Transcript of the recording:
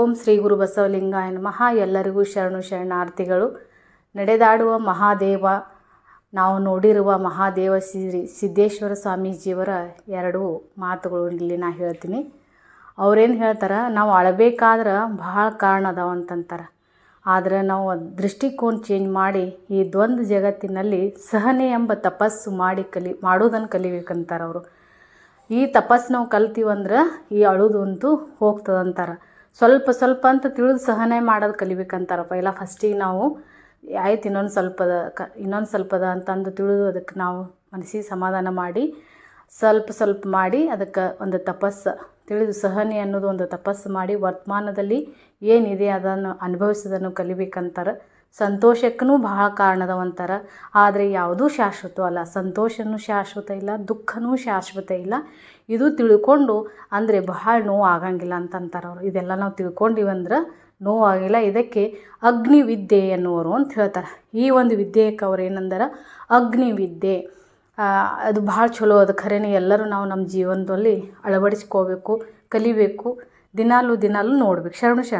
ಓಂ ಶ್ರೀ ಗುರು ಬಸವಲಿಂಗಾಯ ನಮಃ. ಎಲ್ಲರಿಗೂ ಶರಣು ಶರಣಾರ್ಥಿಗಳು. ನಡೆದಾಡುವ ಮಹಾದೇವ, ನಾವು ನೋಡಿರುವ ಮಹಾದೇವ ಶ್ರೀ ಸಿದ್ದೇಶ್ವರ ಸ್ವಾಮೀಜಿಯವರ ಎರಡು ಮಾತುಗಳು ಇಲ್ಲಿ ನಾ ಹೇಳ್ತೀನಿ. ಅವ್ರೇನು ಹೇಳ್ತಾರೆ, ನಾವು ಅಳಬೇಕಾದ್ರೆ ಭಾಳ ಕಾರಣ ಅದಾವ ಅಂತಂತಾರೆ. ಆದರೆ ನಾವು ದೃಷ್ಟಿಕೋನ ಚೇಂಜ್ ಮಾಡಿ ಈ ದ್ವಂದ್ವ ಜಗತ್ತಿನಲ್ಲಿ ಸಹನೆ ಎಂಬ ತಪಸ್ಸು ಮಾಡಿ ಕಲಿ, ಮಾಡೋದನ್ನು ಕಲಿಬೇಕಂತಾರೆ ಅವರು. ಈ ತಪಸ್ಸು ನಾವು ಕಲ್ತೀವಂದ್ರೆ ಈ ಅಳುದಂತೂ ಹೋಗ್ತದಂತಾರೆ. ಸ್ವಲ್ಪ ಸ್ವಲ್ಪ ಅಂತ ತಿಳಿದು ಸಹನೆ ಮಾಡೋದು ಕಲಿಬೇಕಂತಾರಪ್ಪ. ಇಲ್ಲ, ಫಸ್ಟಿಗೆ ನಾವು ಆಯ್ತು ಇನ್ನೊಂದು ಸ್ವಲ್ಪದ ಕ, ಇನ್ನೊಂದು ಸ್ವಲ್ಪದ ಅಂತಂದು ತಿಳಿದು ಅದಕ್ಕೆ ನಾವು ಮನಸ್ಸಿಗೆ ಸಮಾಧಾನ ಮಾಡಿ, ಸ್ವಲ್ಪ ಸ್ವಲ್ಪ ಮಾಡಿ ಅದಕ್ಕೆ ಒಂದು ತಪಸ್ಸು, ತಿಳಿದು ಸಹನೆ ಅನ್ನೋದು ಒಂದು ತಪಸ್ಸು ಮಾಡಿ, ವರ್ತಮಾನದಲ್ಲಿ ಏನಿದೆ ಅದನ್ನು ಅನುಭವಿಸೋದನ್ನು ಕಲಿಬೇಕಂತಾರೆ. ಸಂತೋಷಕ್ಕೂ ಬಹಳ ಕಾರಣದವಂತಾರೆ. ಆದರೆ ಯಾವುದೂ ಶಾಶ್ವತವಲ್ಲ ಸಂತೋಷನೂ ಶಾಶ್ವತ ಇಲ್ಲ, ದುಃಖನೂ ಶಾಶ್ವತ ಇಲ್ಲ. ಇದು ತಿಳ್ಕೊಂಡು ಅಂದರೆ ಬಹಳ ನೋವು ಆಗಂಗಿಲ್ಲ ಅಂತಂತಾರೆ ಅವರು. ಇದೆಲ್ಲ ನಾವು ತಿಳ್ಕೊಂಡಿವಂದ್ರೆ ನೋವಾಗಿಲ್ಲ. ಇದಕ್ಕೆ ಅಗ್ನಿವಿದ್ಯೆ ಎನ್ನುವರು ಅಂತ ಹೇಳ್ತಾರೆ. ಈ ಒಂದು ವಿದ್ಯೆಗೆ ಅವ್ರು ಅಗ್ನಿ ಅಗ್ನಿವಿದ್ಯೆ. ಅದು ಭಾಳ ಚಲೋ ಅದು ಖರೇನೆ. ಎಲ್ಲರೂ ನಾವು ನಮ್ಮ ಜೀವನದಲ್ಲಿ ಅಳವಡಿಸ್ಕೋಬೇಕು, ಕಲಿಬೇಕು. ದಿನಾಲೂ ದಿನಾಲೂ ನೋಡ್ಬೇಕು. ಶರಣು ಶರಣ.